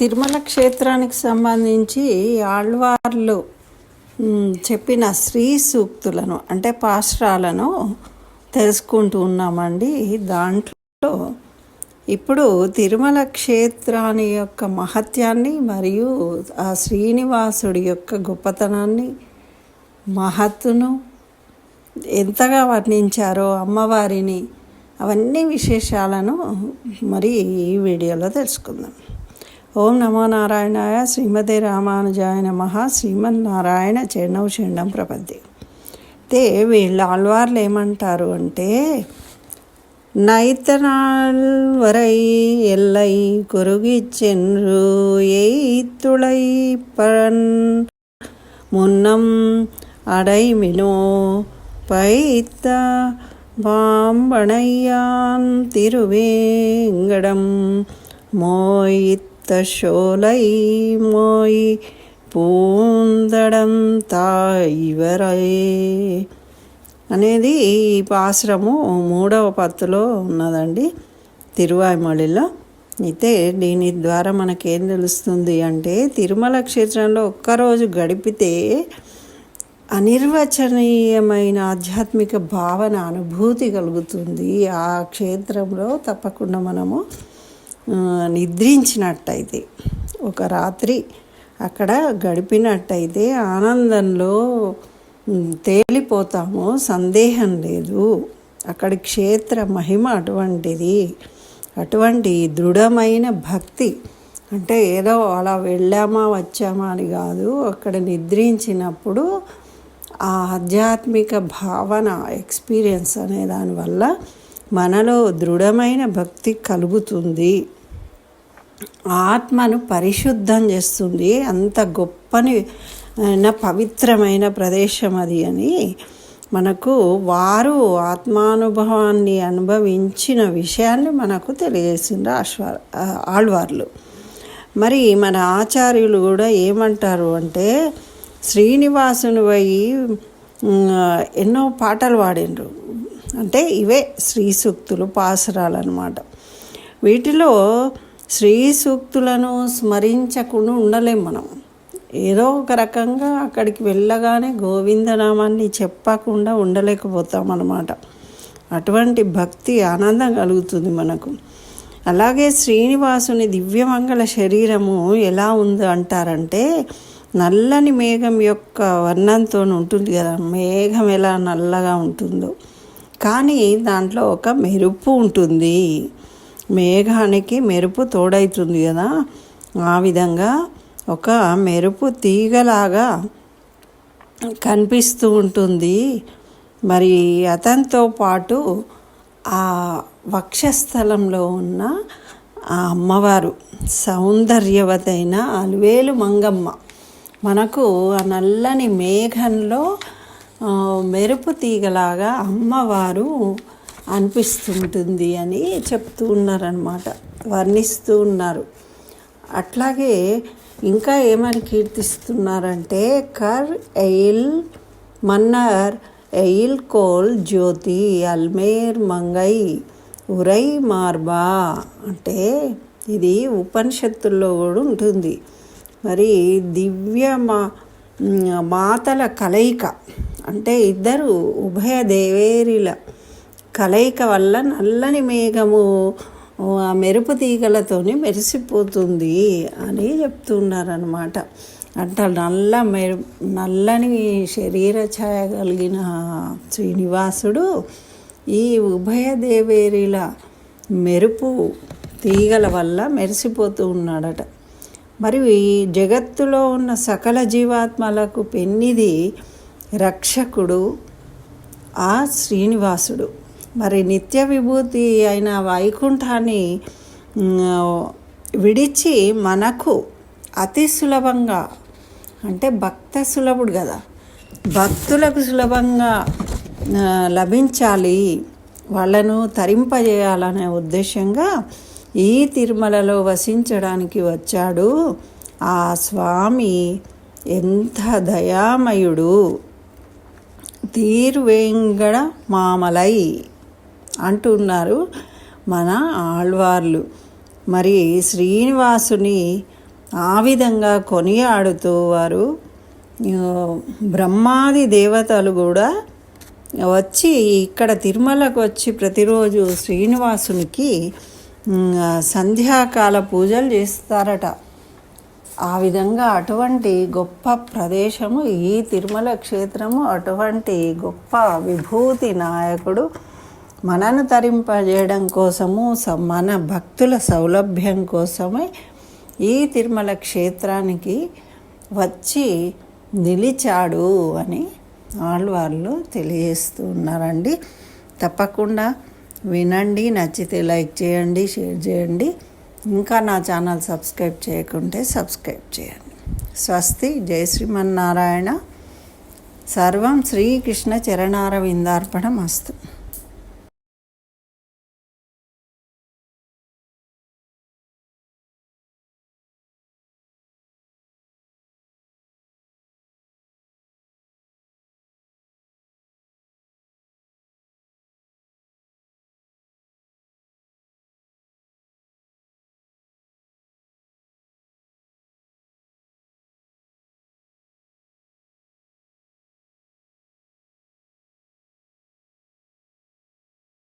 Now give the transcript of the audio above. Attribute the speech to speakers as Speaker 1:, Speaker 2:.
Speaker 1: తిరుమల క్షేత్రానికి సంబంధించి ఆళ్వార్లు చెప్పిన శ్రీ సూక్తులను అంటే పాశ్రాలను తెలుసుకుంటూ ఉన్నామండి. దాంట్లో ఇప్పుడు తిరుమల క్షేత్రాన్ని యొక్క మహత్యాన్ని మరియు ఆ శ్రీనివాసుడి యొక్క గొప్పతనాన్ని మహత్తును ఎంతగా వర్ణించారో అమ్మవారిని అవన్నీ విశేషాలను మరి ఈ వీడియోలో తెలుసుకుందాం. ఓం నమో నారాయణాయ శ్రీమతి రామానుజాయ నమ శ్రీమన్నారాయణ చెండం చెండం ప్రపద్ది అయితే వీళ్ళ ఆళ్వార్లు ఏమంటారు అంటే நைத்தநாள் வரை எல்லை குறுகிச் சென்று எய்த்துளை பழன் முன்னம் அடைமினோ பைத்த பாம்பனையான் திருவேங்கடம் மோயித்த ரத்தஷோலை மோய் పూందడం తాయివరై అనేది ఈ పాశ్రము మూడవ పత్తులో ఉన్నదండి. తిరువాయిమళిలో అయితే దీని ద్వారా మనకేం తెలుస్తుంది అంటే తిరుమల క్షేత్రంలో ఒక్కరోజు గడిపితే అనిర్వచనీయమైన ఆధ్యాత్మిక భావన అనుభూతి కలుగుతుంది. ఆ క్షేత్రంలో తప్పకుండా మనము నిద్రించినట్టయితే ఒక రాత్రి అక్కడ గడిపినట్టయితే ఆనందంలో తేలిపోతామో తేలిపోతాము సందేహం లేదు. అక్కడి క్షేత్ర మహిమ అటువంటిది అటువంటి దృఢమైన భక్తి అంటే ఏదో అలా వెళ్ళామా వచ్చామా అని కాదు అక్కడ నిద్రించినప్పుడు ఆ ఆధ్యాత్మిక భావన ఎక్స్పీరియన్స్ అనే దానివల్ల మనలో దృఢమైన భక్తి కలుగుతుంది. ఆత్మను పరిశుద్ధం చేస్తుంది. అంత గొప్పని అయిన పవిత్రమైన ప్రదేశం అది అని మనకు వారు ఆత్మానుభవాన్ని అనుభవించిన విషయాన్ని మనకు తెలియజేసిండ్రు ఆశ్వా ఆళ్వార్లు. మరి మన ఆచార్యులు కూడా ఏమంటారు అంటే శ్రీనివాసుని పోయి ఎన్నో పాటలు పాడిండ్రు. అంటే ఇవే శ్రీ సూక్తులు పాసురాలు అనమాట వీటిలో శ్రీ సూక్తులను స్మరించకుండా ఉండలేం మనం. ఏదో ఒక రకంగా అక్కడికి వెళ్ళగానే గోవిందనామాన్ని చెప్పకుండా ఉండలేకపోతాం అన్నమాట అటువంటి భక్తి ఆనందం కలుగుతుంది మనకు. అలాగే శ్రీనివాసుని దివ్యమంగళ శరీరము ఎలా ఉంది అంటారంటే నల్లని మేఘం యొక్క వర్ణంతో ఉంటుంది కదా మేఘం ఎలా నల్లగా ఉంటుందో. కానీ దాంట్లో ఒక మెరుపు ఉంటుంది. మేఘానికి మెరుపు తోడవుతుంది కదా. ఆ విధంగా ఒక మెరుపు తీగలాగా కనిపిస్తూ ఉంటుంది. మరి అతనితో పాటు ఆ వక్షస్థలంలో ఉన్న ఆ అమ్మవారు సౌందర్యవతైన అలివేలు మంగమ్మ. మనకు ఆ నల్లని మేఘంలో మెరుపు తీగలాగా అమ్మవారు అనిపిస్తుంటుంది అని చెప్తూ ఉన్నారనమాట వర్ణిస్తూ ఉన్నారు. అట్లాగే ఇంకా ఏమని కీర్తిస్తున్నారంటే కర్ ఎయిల్ మన్నర్ ఎయిల్ కోల్ జ్యోతి అల్మేర్ మంగై ఉరై మార్బా అంటే ఇది ఉపనిషత్తుల్లో కూడా ఉంటుంది. మరి దివ్య మా మాతల కలయిక అంటే ఇద్దరు ఉభయ దేవేరిల కలయిక వల్ల నల్లని మేఘము ఆ మెరుపు తీగలతోని మెరిసిపోతుంది అని చెప్తున్నారనమాట అంటే నల్ల మెరు నల్లని శరీర ఛాయ కలిగిన శ్రీనివాసుడు ఈ ఉభయ దేవేరిల మెరుపు తీగల వల్ల మెరిసిపోతూ ఉన్నాడట. మరి ఈ జగత్తులో ఉన్న సకల జీవాత్మలకు పెన్నిది రక్షకుడు ఆ శ్రీనివాసుడు. మరి నిత్య విభూతి అయిన వైకుంఠాన్ని విడిచి మనకు అతి సులభంగా అంటే భక్త సులభుడు కదా భక్తులకు సులభంగా లభించాలి వాళ్ళను తరింపజేయాలనే ఉద్దేశంగా ఈ తిరుమలలో వసించడానికి వచ్చాడు ఆ స్వామి. ఎంత దయామయుడు! తీరువేంగడ మామలై అంటున్నారు మన ఆళ్వార్లు. మరి శ్రీనివాసుని ఆ విధంగా కొనియాడుతూ వారు బ్రహ్మాది దేవతలు కూడా వచ్చి ఇక్కడ తిరుమలకు వచ్చి ప్రతిరోజు శ్రీనివాసునికి సంధ్యాకాల పూజలు చేస్తారట. ఆ విధంగా అటువంటి గొప్ప ప్రదేశము ఈ తిరుమల క్షేత్రము అటువంటి గొప్ప విభూతి నాయకుడు మనను తరింపజేయడం కోసము స- మన భక్తుల సౌలభ్యం కోసమే ఈ తిరుమల క్షేత్రానికి వచ్చి నిలిచాడు అని ఆళ్వార్లు తెలియజేస్తూ ఉన్నారండి తప్పకుండా వినండి నచ్చితే లైక్ చేయండి షేర్ చేయండి. ఇంకా నా ఛానల్ సబ్స్క్రైబ్ చేయకుంటే సబ్స్క్రైబ్ చేయండి. స్వస్తి జై శ్రీమన్నారాయణ. సర్వం శ్రీకృష్ణ చరణారవిందార్పణం అస్తు